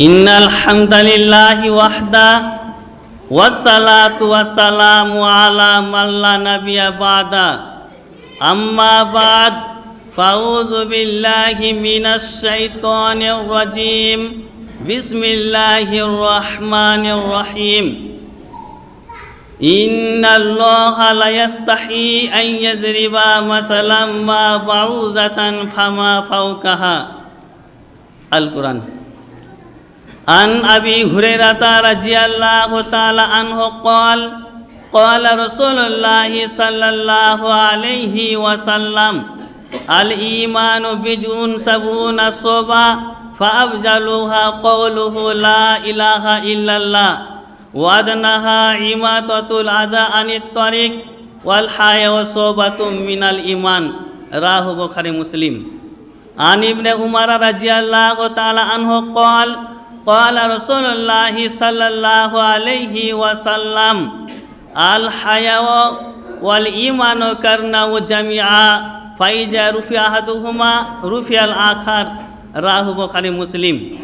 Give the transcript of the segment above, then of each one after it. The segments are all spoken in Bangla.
إن الحمد لله وحده والصلاة والسلام على من لا نبي بعده أما بعد فأعوذ بالله من الشيطان الرجيم بسم الله الرحمن الرحيم إن الله لا يستحي أن يضرب مثلا ما بعوزة فما فوقها القرآن عن أبي هريرة رضي الله تعالى عنه قال قال رسول الله صلى الله عليه وسلم الإيمان بجء سبون صبا فأفجلها قوله لا إله إلا الله وأدناها عماتة الأذى عن الطريق والحياة صوبة من الإيمان راه بخاري مسلم عن ابن عمر رضي الله تعالى عنه قال قال رسول الله صلى الله عليه وسلم الحياة والإيمان كرنه جميعا فإذا رفع أحدهما رفع الآخر راه بخاري مسلم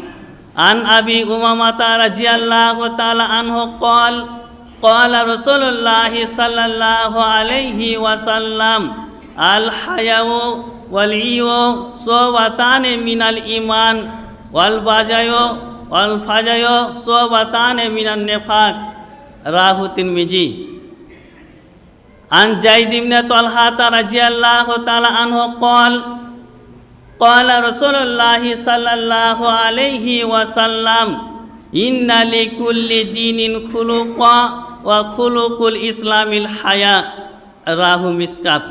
عن أبي أمامة رضي الله تعالى عنه قال قال رسول الله صلى الله عليه وسلم الحياة والعيو صوبتان من الإيمان والبجايو والفجايو صوبتان من النفاق راه الترمذي عن زيد بن طلحة رضي الله تعالى عنه قال قال رسول الله صلى الله عليه وسلم إن لكل دين خلقا وخلق الإسلام الحياة راه مسكات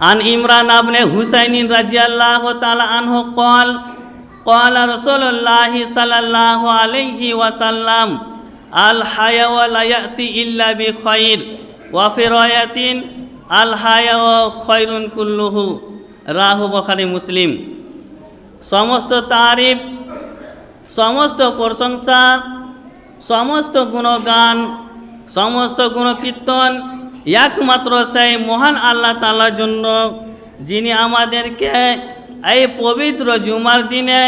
عن إمران بن حسين رضي الله تعالى عنه قال قال رسول الله صلى الله عليه وسلم الحياة لا يأتي إلا بخير وفي رواية الحياة خير كله রাহু বখারি মুসলিম সমস্ত তারিফ সমস্ত প্রশংসা সমস্ত গুণগান সমস্ত গুণকীর্তন একমাত্র সেই মহান আল্লাহ তালার জন্য যিনি আমাদেরকে এই পবিত্র জুমার দিনে,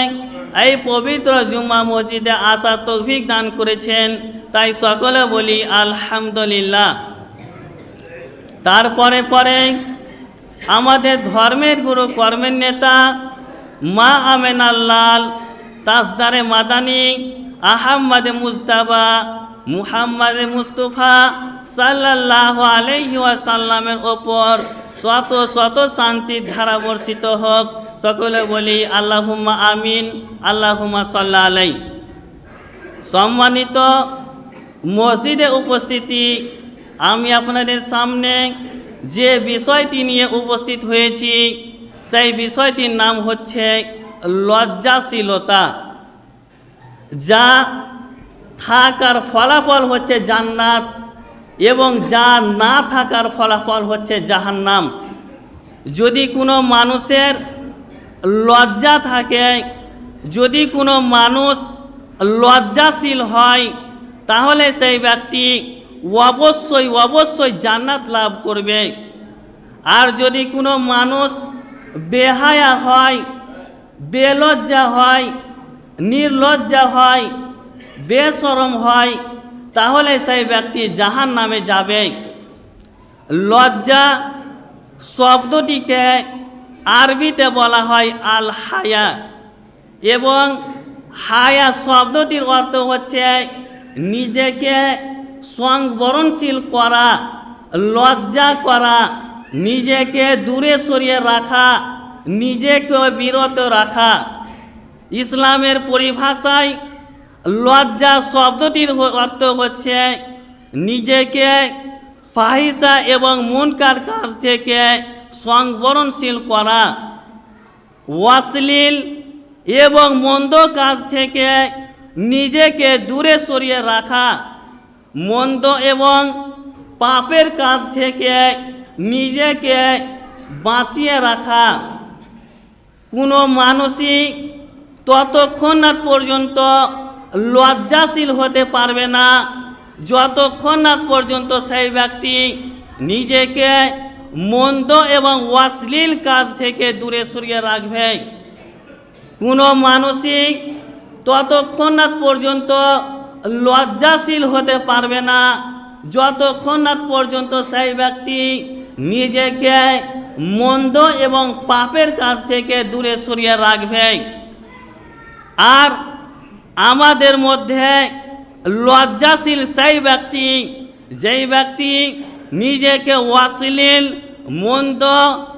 এই পবিত্র জুমা মসজিদে আসা তৌফিক দান করেছেন। তাই সকলে বলি আলহামদুলিল্লাহ। তারপরে পরে আমাদের ধর্মের গুরু কর্মের নেতা মা আমেনাল্লাল তাসদারে মাদানি আহম্মদ মুস্তাফা মুহাম্মদ মুস্তফা সাল্লাহ আলহি ওয়াসাল্লামের ওপর শত শত শান্তির ধারা বর্ষিত হোক। সকলে বলি, আল্লাহুম্মা আমিন, আল্লাহুম্মা সাল্লা আলাই। সম্মানিত মসজিদে উপস্থিতি, আমি আপনাদের সামনে যে বিষয়টি নিয়ে উপস্থিত হয়েছি, সেই বিষয়টির নাম হচ্ছে লজ্জাশীলতা, যা থাকার ফলাফল হচ্ছে জান্নাত। এবং যা না থাকার ফলাফল হচ্ছে জাহান্নাম। যদি কোনো মানুষের লজ্জা থাকে, যদি কোনো মানুষ লজ্জাশীল হয়, তাহলে সেই ব্যক্তি অবশ্যই অবশ্যই জান্নাত লাভ করবে। আর যদি কোনো মানুষ বেহায়া হয়, বেলজ্জা হয়, নির্লজ্জা হয় বেসরম হয় তাহলে সেই ব্যক্তি জাহান নামে যাবে। লজ্জা শব্দটিকে আরবিতে বলা হয় আল হায়া এবং হায়া শব্দটির অর্থ হচ্ছে নিজেকে সংবরণশীল করা, লজ্জা করা, নিজেকে দূরে সরিয়ে রাখা নিজেকে বিরত রাখা। ইসলামের পরিভাষায় লজ্জা শব্দটির অর্থ হচ্ছে নিজেকে ফাহিসা এবং মনকার কাজ থেকে সংবরণশীল করা, অশ্লীল এবং মন্দ কাজ থেকে নিজেকে দূরে সরিয়ে রাখা, মন্দ এবং পাপের কাজ থেকে নিজেকে বাঁচিয়ে রাখা। কোনো মানুষই ততক্ষণ পর্যন্ত লজ্জাশীল হতে পারবে না। যতক্ষণ না পর্যন্ত সেই ব্যক্তি নিজেকে মন্দ এবং অশ্লীল কাজ থেকে দূরে সরিয়ে রাখবে। কোনো মানুষই ততক্ষণ না পর্যন্ত লজ্জাশীল হতে পারবে না। যতক্ষণ না পর্যন্ত সেই ব্যক্তি নিজেকে মন্দ এবং পাপের কাছ থেকে দূরে সরিয়ে রাখবে। আর আমাদের মধ্যে লজ্জাশীল সেই ব্যক্তি, যেই ব্যক্তি নিজেকে অশ্লীল, মন্দ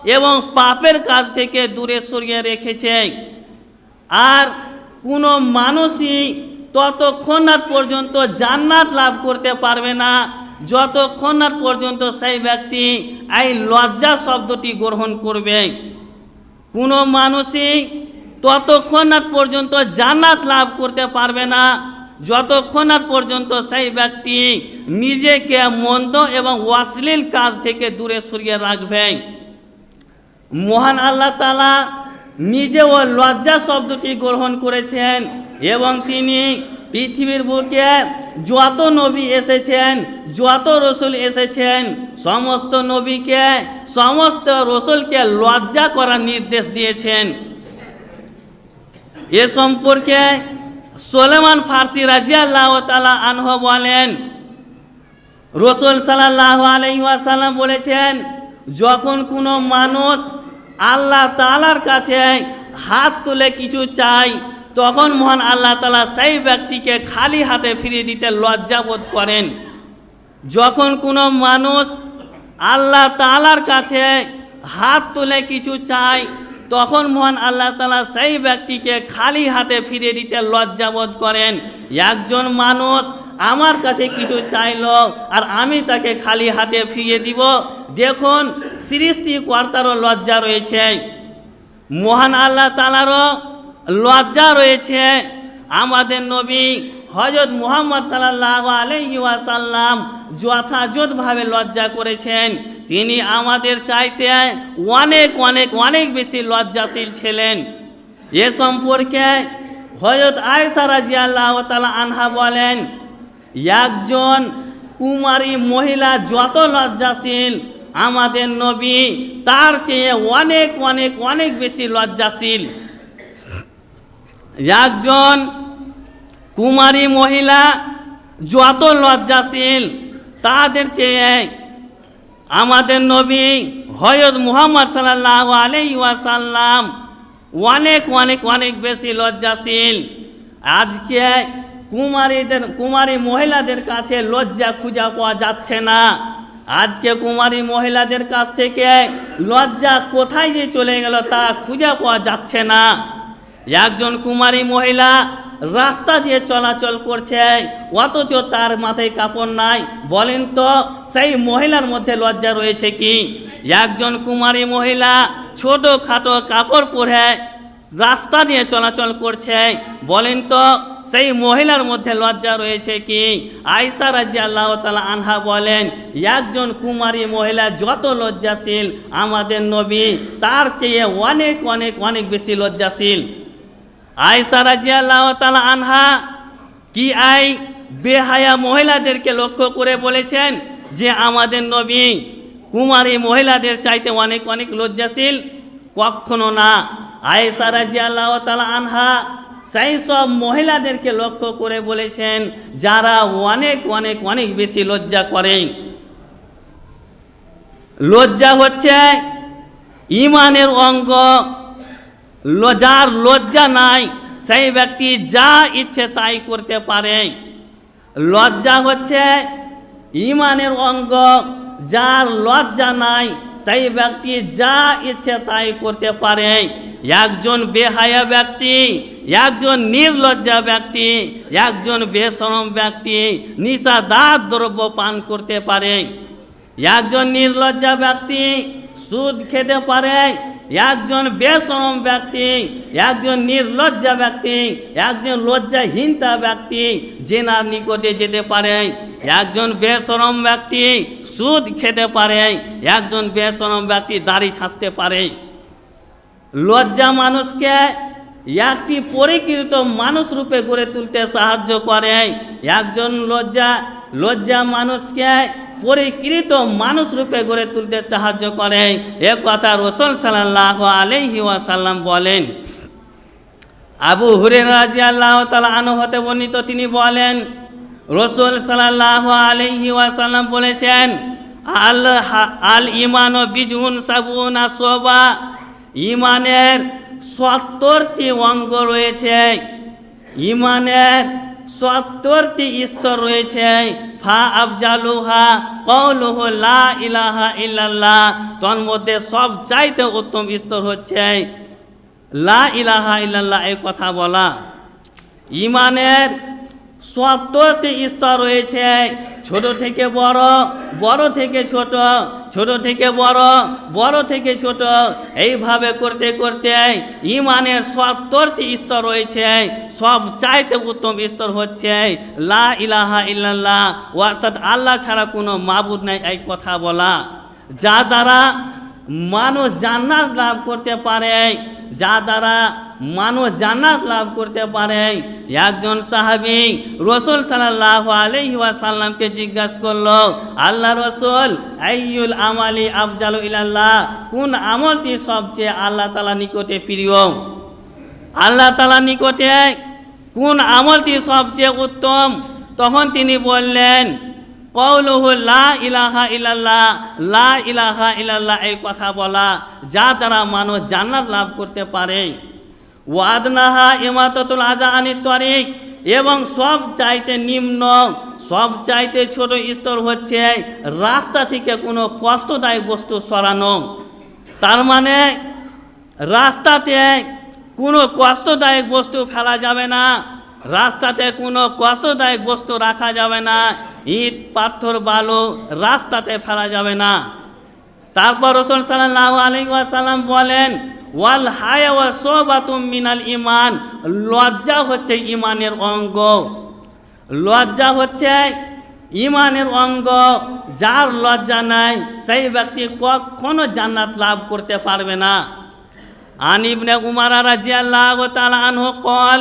এবং পাপের কাজ থেকে দূরে সরিয়ে রেখেছে। আর কোনো মানুষই ততক্ষণ পর্যন্ত জান্নাত লাভ করতে পারবে না। যতক্ষণ পর্যন্ত সেই ব্যক্তি এই লজ্জা শব্দটি গ্রহণ করবে। কোনো মানুষই ততক্ষণ পর্যন্ত জান্নাত লাভ করতে পারবে না যতক্ষণ পর্যন্ত সেই ব্যক্তি নিজেকে মন্দ এবং অশ্লীল কাজ থেকে দূরে সরিয়ে রাখবে। মহান আল্লাহ তালা নিজে ও লজ্জা শব্দটি গ্রহণ করেছেন এবং তিনি পৃথিবীর বুকে যত নবী এসেছেন, যত রসুল এসেছেন, সমস্ত নবীকে, সমস্ত রসুলকে লজ্জা করার নির্দেশ দিয়েছেন। এ সম্পর্কে সোলেমান ফার্সি রাজিয়াল্লাহ তালা আনহ বলেন। রসুল সাল্লাহ আলহিহাসাল্লাম বলেছেন, যখন কোনো মানুষ আল্লাহ তালার কাছে হাত তুলে কিছু চাই তখন মহান আল্লাহ তালা সেই ব্যক্তিকে খালি হাতে ফিরিয়ে দিতে লজ্জাবোধ করেন। যখন কোনো মানুষ আল্লাহ তালার কাছে হাত তুলে কিছু চায় তখন মহান আল্লাহ তালা সেই ব্যক্তিকে খালি হাতে ফিরিয়ে দিতে লজ্জাবোধ করেন। একজন মানুষ আমার কাছে কিছু চাইলো আর আমি তাকে খালি হাতে ফিরিয়ে দিব। দেখুন, সৃষ্টি কর্তারও লজ্জা রয়েছে। মহান আল্লাহ তালারও লজ্জা রয়েছে। আমাদের নবী হজরত মুহাম্মদ সাল্লাহ আলহি ওয়াসাল্লাম যথাযথভাবে লজ্জা করেছেন। তিনি আমাদের চাইতে অনেক অনেক অনেক বেশি লজ্জাশীল ছিলেন। এ সম্পর্কে হজরত আয়সা রাজি আল্লাহ তালা আনহা বলেন, একজন কুমারী মহিলা যত লজ্জাশীল আমাদের নবী, তার চেয়ে অনেক অনেক অনেক বেশি লজ্জাশীল। একজন কুমারী মহিলা যত লজ্জাশীল তাদের চেয়ে আমাদের নবী হয়ত মুহাম্মদ সাল্লাহ আলাই ওয়াসাল্লাম অনেক অনেক অনেক বেশি লজ্জাশীল। আজকে কুমারীদের, কুমারী মহিলাদের কাছে লজ্জা খুঁজা পাওয়া যাচ্ছে না। আজকে কুমারী মহিলাদের কাছ থেকে লজ্জা কোথায় যে চলে গেল তা খুঁজে পাওয়া যাচ্ছে না। একজন কুমারী মহিলা রাস্তা দিয়ে চলাচল করছে। অথচ তার মাথায় কাপড় নাই। বলেন তো, সেই মহিলার মধ্যে লজ্জা রয়েছে কি? একজন কুমারী মহিলা ছোট খাটো কাপড় পরে রাস্তা দিয়ে চলাচল করছে। বলেন তো, সেই মহিলার মধ্যে লজ্জা রয়েছে কি? আয়সা রাজি আল্লাহ তালা আনহা বলেন, একজন কুমারী মহিলা যত লজ্জাশীল আমাদের নবী, তার চেয়ে অনেক অনেক অনেক বেশি লজ্জাশীল। আয়সা রাজি আল্লাহ তালা আনহা কি আই বেহায়া মহিলাদেরকে লক্ষ্য করে বলেছেন যে আমাদের নবী কুমারী মহিলাদের চাইতে অনেক অনেক লজ্জাশীল? কখনো না। আয়েসা রাজি আল্লাহ তালা আনহা সেই সব মহিলাদেরকে লক্ষ্য করে বলেছেন যারা অনেক অনেক অনেক বেশি লজ্জা করে। লজ্জা হচ্ছে ইমানের অঙ্গ ল- যার লজ্জা নাই। সেই ব্যক্তি যা ইচ্ছে তাই করতে পারে। লজ্জা হচ্ছে ইমানের অঙ্গ। যার লজ্জা নাই, সেই ব্যক্তি যা ইচ্ছে তাই করতে পারে। একজন বেহায়া ব্যক্তি, একজন নির্লজ্জা ব্যক্তি, একজন বেসরম ব্যক্তি নিশাদার দ্রব্য পান করতে পারে। একজন নির্লজ্জা ব্যক্তি সুদ খেতে পারে একজন বেসরম ব্যক্তি, একজন নির্লজ্জা ব্যক্তি, একজন লজ্জাহীনতা ব্যক্তি জেনার নিকটে যেতে পারে, একজন বেসরম ব্যক্তি সুদ খেতে পারে, একজন বেসরম ব্যক্তি দাড়ি ছাঁচতে পারে। লজ্জা মানুষকে একটি পরিকৃত মানুষ রূপে গড়ে তুলতে সাহায্য করে, একজন লজ্জা লজ্জা মানুষকে পরিকৃত মানুষ রূপে গড়ে তুলতে সাহায্য করে। এ কথা রসুল সাল্লাহ আলহি ওয়াসাল্লাম বলেন। আবু হুরে রাজি আল্লাহ তালা আনু বর্ণিত তিনি বলেন, রসুল সাল্লাহ আলহি ওয়াসাল্লাম বলেছেন, আল আল ইমান ও বিজুন সাবুন আসবা ইমানের সত্তরটি অঙ্গ রয়েছে। ইমানের সত্তরটি স্তর রয়েছে। ফা আফজালুহা কৌলুহ লা ইলাহা ইল্লাল্লাহ। তোর মধ্যে সব চাইতে উত্তম স্তর হচ্ছে লা ইলাহা ইল্লাল্লাহ এই কথা বলা। ইমানের সত্তরটি স্তর রয়েছে, ছোট থেকে বড় বড় থেকে ছোট। ছোট থেকে বড় বড় থেকে ছোট, এইভাবে করতে করতে ইমানের সত্তরটি স্তর রয়েছে, সব চাইতে উত্তম স্তর হচ্ছে, লা ইলাহা ইল্লাল্লাহ, অর্থাৎ আল্লাহ ছাড়া কোনো মাবুদ নাই, এই কথা বলা। যা দ্বারা মানুষ জান্নাত লাভ করতে পারে, যা দ্বারা মানুষ জান্নাত লাভ করতে পারে। একজন সাহাবি রসুল সাল্লাহ আলহি সাল্লামকে জিজ্ঞাসা করল, আল্লাহ রসুল, আইয়ুল আমালি আফজালু ইলাল্লাহ, কোন আমলটি সবচেয়ে আল্লাহ তালা নিকটে প্রিয়? আল্লাহ তালা নিকটে, কোন আমলটি সবচেয়ে উত্তম? তখন তিনি বললেন কৌলুহু লা ইলাহা ইলাল্লাহ, লা ইলাহা ইলাল্লাহ এই কথা বলা, যা দ্বারা মানুষ জান্নাত লাভ করতে পারে। ওয়াদনাহা ইমাতাতুল আজা আনি তরিক এবং সব চাইতে নিম্ন, সব চাইতে ছোট স্তর হচ্ছে রাস্তা থেকে কোনো কষ্টদায়ক বস্তু সরানো। তার মানে রাস্তাতে কোনো কষ্টদায়ক বস্তু ফেলা যাবে না, রাস্তাতে কোনো কষ্টদায়ক বস্তু রাখা যাবে না, ইট, পাথর, বালু রাস্তাতে ফেলা যাবে না। তারপর রসুল সাল্লাহ আলী সাল্লাম বলেন ওয়াল হায়া ওয়া সোবাতুম মিনাল ইমান লজ্জা হচ্ছে ইমানের অঙ্গ লজ্জা হচ্ছে ইমানের অঙ্গ যার লজ্জা নাই সেই ব্যক্তি কখনো জান্নাত লাভ করতে পারবে না عن ابن عمر رضي الله تعالى عنه قال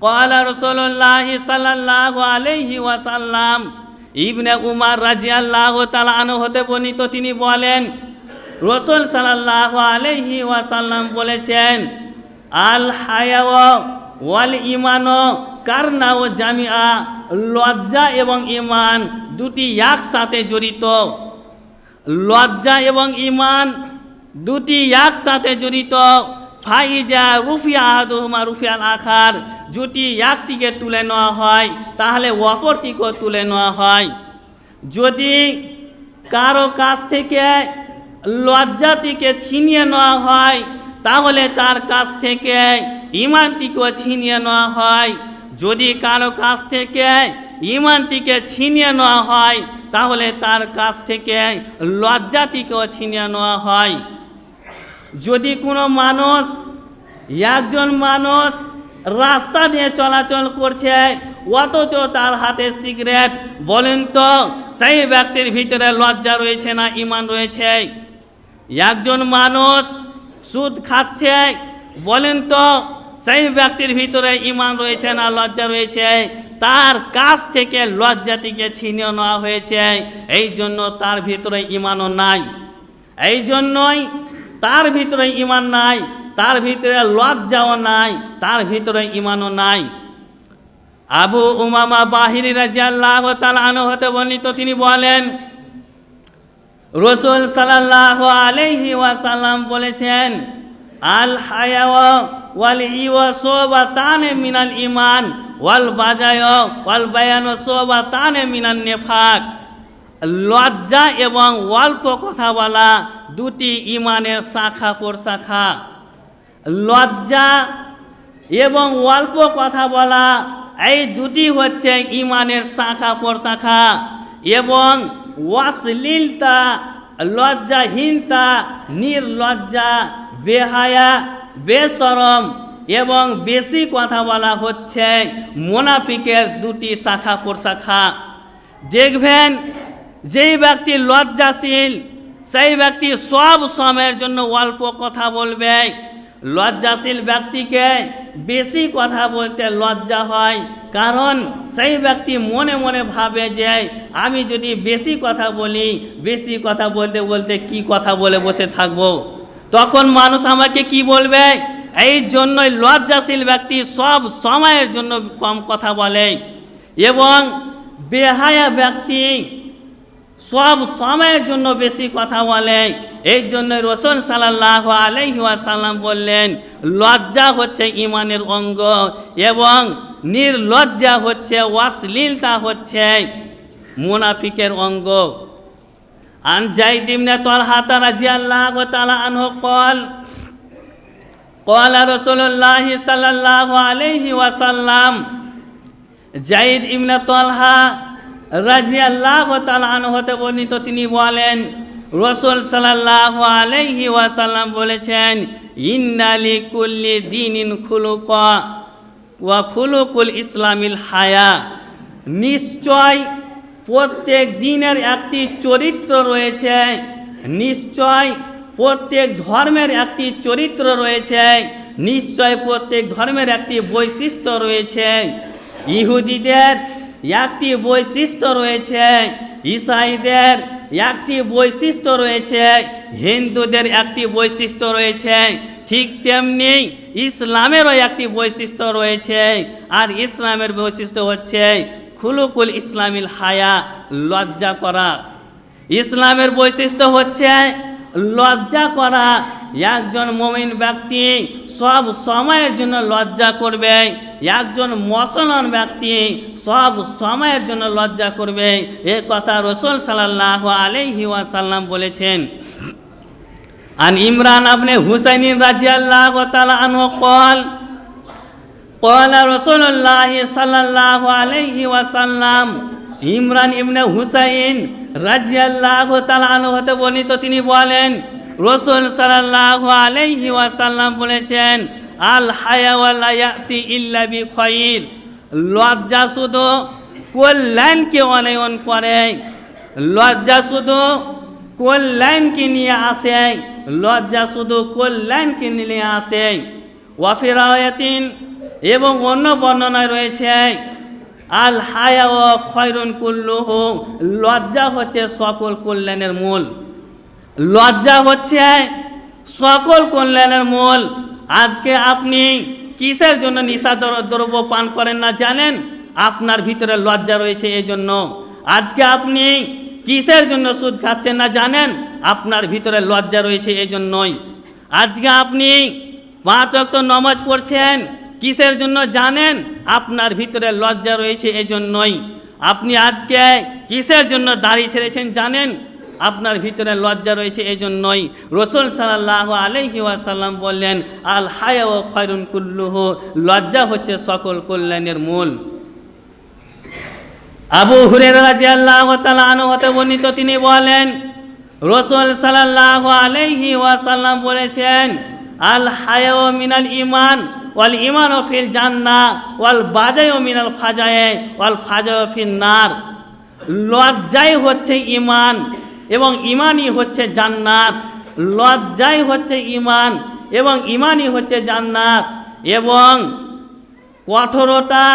قال رسول الله صلى الله عليه وسلم ইবনে উমার রাজি আল্লাহ তালা আনু হতে বর্ণিত তিনি বলেন রসুল সাল্লাহ আলহি ওয়াসাল্লাম বলেছেন, আল হায়া ওয়াল ইমান কারনা ও জামিয়া লজ্জা এবং ইমান দুটি একসাথে জড়িত। লজ্জা এবং ইমান দুটি একসাথে জড়িত। ফাইজা রুফিয়া আহাদুহুমা রুফিয়াল আখার যদি একটিকে তুলে নেওয়া হয়, তাহলে অপরটিকেও তুলে নেওয়া হয়। যদি কারও কাছ থেকে লজ্জাটিকে ছিনিয়ে নেওয়া হয়, তাহলে তার কাছ থেকে ইমানটিকেও ছিনিয়ে নেওয়া হয়। যদি কারও কাছ থেকে ইমানটিকে ছিনিয়ে নেওয়া হয়, তাহলে তার কাছ থেকে লজ্জাটিকেও ছিনিয়ে নেওয়া হয়। যদি কোনো মানুষ, একজন মানুষ রাস্তা দিয়ে চলাচল করছে, অথচ তার হাতে সিগারেট, বলেন তো, সেই ব্যক্তির ভিতরে লজ্জা রয়েছে না ইমান রয়েছে? একজন মানুষ সুদ খাচ্ছে, বলেন তো, সেই ব্যক্তির ভিতরে ইমান রয়েছে না লজ্জা রয়েছে? তার কাছ থেকে লজ্জাটিকে ছিনিয়ে নেওয়া হয়েছে। এই জন্য তার ভিতরে ইমানও নাই। এই জন্যই তার ভিতরে ইমান নাই, তার ভিতরে লজ্জাও নাই, তার ভিতরে ইমানও নাই। আবু উমামা বাহিরি রাজিয়াল্লাহ তালানো হতে বর্ণিত তিনি বলেন রসুল সাল্লাহ আলহি ওয়াসাল্লাম বলেছেন, আল হায়া ওয়াল ইওয়া সোবা তানে মিনাল ইমান ওয়াল বাজায় ওয়াল বায়ান সোবা তানে মিনান নেফাক। লজ্জা এবং অল্প কথা বলা দুটি ইমানের শাখা শাখা। লজ্জা এবং অল্প কথা বলা এই দুটি হচ্ছে ইমানের শাখা শাখা এবং ওয়াসলিলতা, লজ্জাহীনতা, নির্লজ্জা, বেহায়া বেসরম এবং বেশি কথা বলা হচ্ছে মোনাফিকের দুটি শাখা প্রশাখা। দেখবেন, যেই ব্যক্তি লজ্জাশীল, সেই ব্যক্তি সব সময়ের জন্য অল্প কথা বলবে। লজ্জাশীল ব্যক্তিকে বেশি কথা বলতে লজ্জা হয়। কারণ সেই ব্যক্তি মনে মনে ভাবে যে, আমি যদি বেশি কথা বলি, বেশি কথা বলতে বলতে কি কথা বলে বসে থাকব? তখন মানুষ আমাকে কি বলবে? এই জন্যই লজ্জাশীল ব্যক্তি সব সময়ের জন্য কম কথা বলে। এবং বেহায়া ব্যক্তি সব সময়ের জন্য বেশি কথা বলে এই জন্য রসুল সাল্লাহ আলহি সাল্লাম বললেন লজ্জা হচ্ছে ইমানের অঙ্গ এবং নির্লজ্জা হচ্ছে অশ্লীলতা হচ্ছে মুনাফিকের অঙ্গ আন জাইদ ইবনে তালহা রাদিয়াল্লাহু তাআলা আনহু قال قال رسول الله صلى الله عليه وسلم জাইদ ইবনে তালহা রাদিয়াল্লাহু তাআলা আনহু হতে বর্ণিত তিনি বলেন, রসুল সাল্লাল্লাহু আলাইহি ওয়াসাল্লাম বলেছেন, ইন্নালি কুল্লি দিনিন খুলুকা ওয়া খুলুকুল ইসলামিল হায়া। নিশ্চয় প্রত্যেক দিনের একটি চরিত্র রয়েছে, নিশ্চয় প্রত্যেক ধর্মের একটি চরিত্র রয়েছে, নিশ্চয় প্রত্যেক ধর্মের একটি বৈশিষ্ট্য রয়েছে। ইহুদিদের একটি বৈশিষ্ট্য রয়েছে, ইসাইদের একটি বৈশিষ্ট্য রয়েছে, হিন্দুদের একটি বৈশিষ্ট্য রয়েছে, ঠিক তেমনি ইসলামেরও একটি বৈশিষ্ট্য রয়েছে, আর ইসলামের বৈশিষ্ট্য হচ্ছে খুলুকুল ইসলামিল হায়া, লজ্জা করা। ইসলামের বৈশিষ্ট্য হচ্ছে লজ্জা করা একজন মমিন ব্যক্তি সব সময়ের জন্য লজ্জা করবে একজন মুসলমান ব্যক্তি সব সময়ের জন্য লজ্জা করবে এ কথা রসুল সাল্লাহ আলহি ওয়াসাল্লাম বলেছেন আন ইমরান আপনি হুসাইন রাজিয়াল্লাহ তালা আনহু কল قال رسول الله صلى الله عليه وسلم ইমরান ইবনে হুসাইন রাজিয়াল্লাহু তাআলা আনহু হতে বর্ণিত তিনি বলেন, রসুল সাল্লাল্লাহু আলাইহি ওয়াসাল্লাম বলেছেন, আল হায়া ওয়ালা ইয়াতি ইল্লা বি খাইর। লজ্জা শুধু কল্যাণকে অনয়ন করে, লজ্জা শুধু কল্যাণকে নিয়ে আসে, লজ্জা শুধু কল্যাণকে নিয়ে আসে। ওয়াফিরায়াতিন এবং অন্য বর্ণনায় রয়েছে আল হায়া খয়রুন কুল্লুহ লজ্জা হচ্ছে সকল কল্যাণের মূল। লজ্জা হচ্ছে সকল কল্যাণের মূল। আজকে আপনি কিসের জন্য নিশা দ্র- দ্রব্য পান করেন না জানেন? আপনার ভিতরে লজ্জা রয়েছে এই জন্য আজকে আপনি কিসের জন্য সুদ খাচ্ছেন না জানেন? আপনার ভিতরে লজ্জা রয়েছে এই জন্যই আজকে আপনি পাঁচ অক্ত নমাজ পড়ছেন কিসের জন্য জানেন? আপনার ভিতরে লজ্জা রয়েছে এই জন্যই আপনি আজকে কিসের জন্য দাড়ি ছেড়েছেন জানেন? আপনার ভিতরে লজ্জা রয়েছে এই জন্যই রসুল সাল্লাহ আলহি ওয়াসাল্লাম বললেন, আল হায়া ও খয়রুন কুল্লুহ। লজ্জা হচ্ছে সকল কল্যাণের মূল। আবু হুরের রাজি আল্লাহ হতে বর্ণিত তিনি বলেন, রসুল সাল্লাহ আলাইহি ওয়াসাল্লাম বলেছেন, আল হায়াও মিনাল ইমান ওয়াল ইমান ফিল জান্না ওয়াল বাজায় মিনাল ফাজায়, ওয়াল ফাজায় ফিল নার। লজ্জাই হচ্ছে ইমান এবং ইমানই হচ্ছে জান্নাত। লজ্জাই হচ্ছে ইমান এবং ইমানই হচ্ছে জান্নাত। এবং কঠোরতা,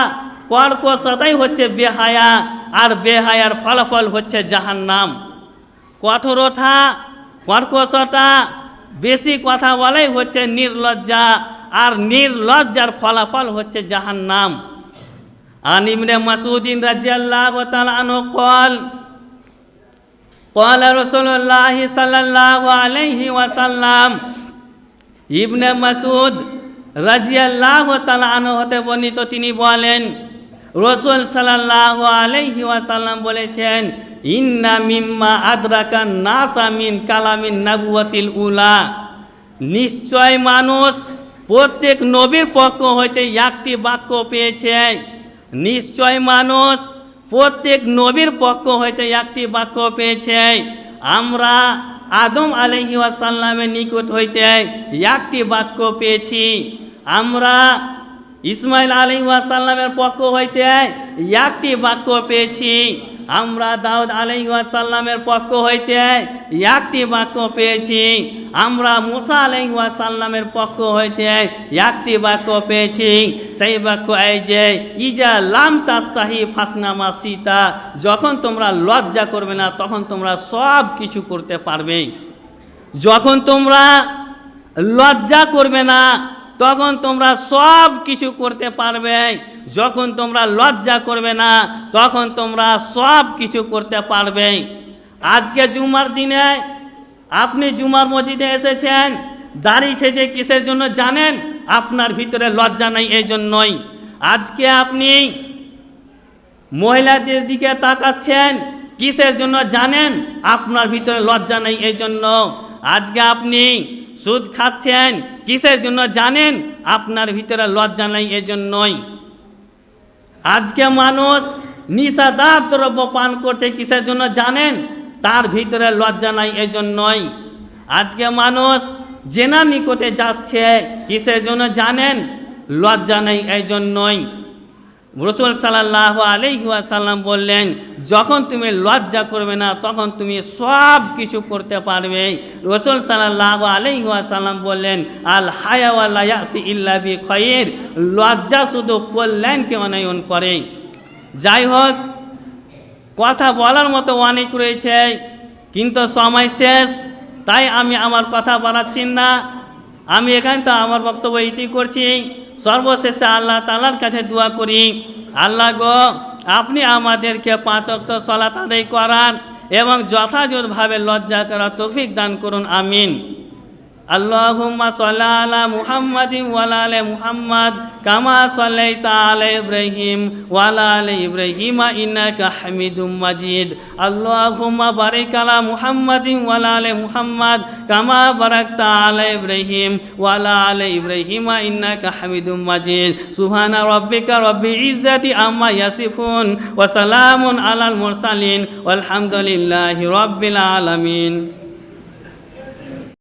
কর্কশতাই হচ্ছে বেহায়া আর বেহায়ার ফলাফল হচ্ছে জাহান্নাম। কঠোরতা, কর্কশতা, বেশি কথা বলাই হচ্ছে নির্লজ্জা। আর নির্লজ্জার ফলাফল হচ্ছে জাহান্নাম আন ইবনে মাসউদিন রাদিয়াল্লাহু তাআলা আনহু قال قال رسول الله صلى الله عليه وسلم ইবনে মাসুদ রাজিয়াল্লাহ তাআলা আনহু হতে বর্ণিত তিনি বলেন রসুল সাল্লাহ আলাইহি ওয়াসাল্লাম বলেছেন ইন্না মিম্মা আদ্রাকা নাসা মিন কালামিন নাবুয়াতিল উলা নিশ্চয় মানুষ প্রত্যেক নবীর পক্ষ হইতে একটি বাক্য পেয়েছে। নিশ্চয় মানুষ প্রত্যেক নবীর পক্ষ হইতে একটি বাক্য পেয়েছে। আমরা আদম আলহি ওয়াসাল্লামের নিকট হইতে একটি বাক্য পেয়েছি। আমরা ইসমাইল আলী ওয়াসাল্লামের পক্ষ হইতে একটি বাক্য পেয়েছি। আমরা দাউদ আলী ওয়াসাল্লামের পক্ষ হইতে একটি বাক্য পেয়েছি। আমরা মুসা আলী ওয়াসাল্লামের পক্ষ হইতে একটি বাক্য পেয়েছি। সেই বাক্য এই যে, ইজা লাম তাস্তাহি ফাসনামা সীতা যখন তোমরা লজ্জা করবে না, তখন তোমরা সব কিছু করতে পারবে। যখন তোমরা লজ্জা করবে না তখন তোমরা সব কিছু করতে পারবে। যখন তোমরা লজ্জা করবে না, তখন তোমরা সব কিছু করতে পারবে। আজকে জুমার দিনে আপনি জুমার মসজিদে এসেছেন, দাড়ি সেজে কিসের জন্য জানেন? আপনার ভিতরে লজ্জা নাই এই জন্যই। আজকে আপনি মহিলাদের দিকে তাকাচ্ছেন, কিসের জন্য জানেন? আপনার ভিতরে লজ্জা নেই এই জন্য। আজকে আপনি সুদ খাচ্ছেন, কিসের জন্য জানেন? আপনার ভিতরে লজ্জা নাই এই জন্যই আজকে মানুষ নিশাদার দ্রব্য পান করছে, কিসের জন্য জানেন? তার ভিতরে লজ্জা নাই এই জন্যই আজকে মানুষ জেনা নিকটে যাচ্ছে, কিসের জন্য জানেন? লজ্জা নেই এই জন্যই রসুল সাল্লাহ আলহিহাসাল্লাম বললেন, যখন তুমি লজ্জা করবে না, তখন তুমি সব কিছু করতে পারবে। রসুল সাল্লাহ আলহিহাসাল্লাম বললেন, আল হায়াওয়াল্লায়াতি ইল্লাবি খয়ের লজ্জা শুধু কল্যাণকে অনায়ন করে। যাই হোক, কথা বলার মতো অনেক রয়েছে, কিন্তু সময় শেষ, তাই আমি আমার কথা বাড়াচ্ছি না। আমি এখানে তো আমার বক্তব্য ইতি করছি। সর্বশেষে আল্লাহ তালার কাছে দোয়া করি, আল্লাহ গো, আপনি আমাদেরকে পাঁচ অক্ত সলাত আদায় করান এবং যথাযথভাবে লজ্জা করা তৌফিক দান করুন, আমিন। আল্লাহুম্মা সাল্লা আলা মুহাম্মাদিন ওয়ালা আলে মুহাম্মাদ কামা সাল্লাইতা আলা ইব্রাহিম ওয়ালা আলে ইব্রাহিম ইন্নাকা হামিদুম মাজিদ। আল্লাহুম্মা বারিক আলা মুহাম্মাদিন ওয়ালা আলে মুহাম্মাদ কামা বারাকতা আলা ইব্রাহিম ওয়ালা আলে ইব্রাহিম ইন্নাকা হামিদুম মাজিদ। সুবহানা রাব্বিকা রাব্বিল ইজ্জাতি আম্মা ইয়াসিফুন ওয়া সালামুন আলাল মুরসালিন। ওয়ালহামদুলিল্লাহি রাব্বিল আলামিন।